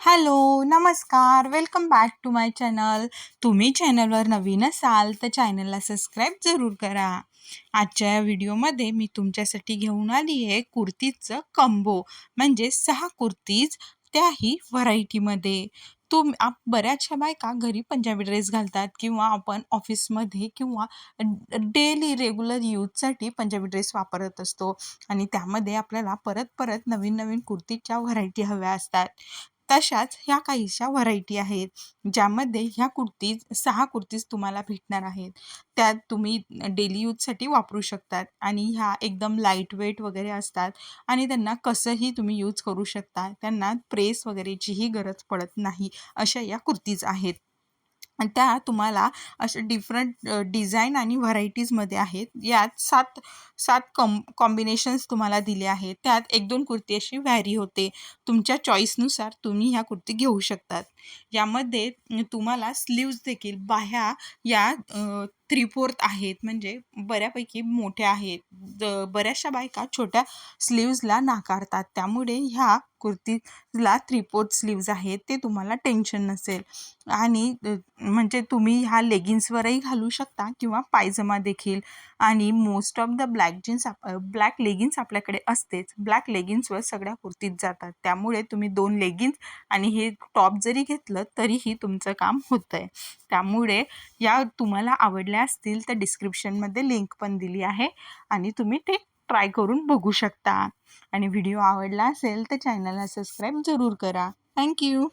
Hello नमस्कार. Welcome back to my channel तुम्ही चॅनलवर नवीन असाल तर चॅनलला सबस्क्राईब जरूर करा. आजच्या या व्हिडिओमध्ये मी तुमच्यासाठी घेऊन आली आहे कुर्तीचं कंबो म्हणजे सहा कुर्तीज त्याही व्हरायटीमध्ये तुम आप बऱ्याचशा बायका घरी पंजाबी ड्रेस घालतात किंवा आपण ऑफिसमध्ये किंवा डेली रेग्युलर यूजसाठी पंजाबी ड्रेस वापरत असतो. आणि त्यामध्ये आपल्याला परत परत नवीन नवीन कुर्तीच्या व्हरायटी हव्या असतात. तशाच ह्या काहीशा व्हरायटी आहेत ज्यामध्ये ह्या कुर्तीज सहा कुर्तीज तुम्हाला भेटणार आहेत. त्यात तुम्ही डेली यूजसाठी वापरू शकतात आणि ह्या एकदम लाइट वेट वगैरे असतात आणि त्यांना कसंही तुम्ही यूज करू शकता त्यांना प्रेस वगैरेचीही गरज पडत नाही अशा या कुर्तीज आहेत. त्या तुम्हाला अशा डिफरंट डिझाईन आणि व्हरायटीजमध्ये आहेत. यात सात सात कॉम कॉम्बिनेशन्स तुम्हाला दिले आहेत. त्यात एक दोन कुर्ती अशी व्हॅरी होते. तुमच्या चॉईसनुसार तुम्ही ह्या कुर्ती घेऊ शकतात. यामध्ये तुम्हाला स्लीव्ज देखील बाह्या या थ्री फोर्थ आहेत म्हणजे बऱ्यापैकी मोठ्या आहेत. द- बऱ्याचशा बायका छोट्या स्लीव्जला नाकारतात. त्यामुळे ह्या कुर्तीला थ्री फोर्थ स्लीव्ज आहेत ते तुम्हाला टेन्शन नसेल. आणि म्हणजे तुम्ही ह्या लेगिन्सवरही घालू शकता किंवा पायजमा देखील. आणि most of the black jeans black leggings आपल्याकडे असतेच. ब्लॅक लेगिन्सवर सगळ्या कुर्तीत जातात. त्यामुळे तुम्ही दोन लेगिन्स आणि हे टॉप जरी घेतलं तरीही तुमचं काम होतं आहे त्यामुळे या तुम्हाला आवडल्या असतील तर डिस्क्रिप्शनमध्ये लिंक पण दिली आहे आणि तुम्ही ते ट्राय करून बघू शकता. आणि व्हिडिओ आवडला असेल तर चॅनलला सबस्क्राईब जरूर करा. थँक्यू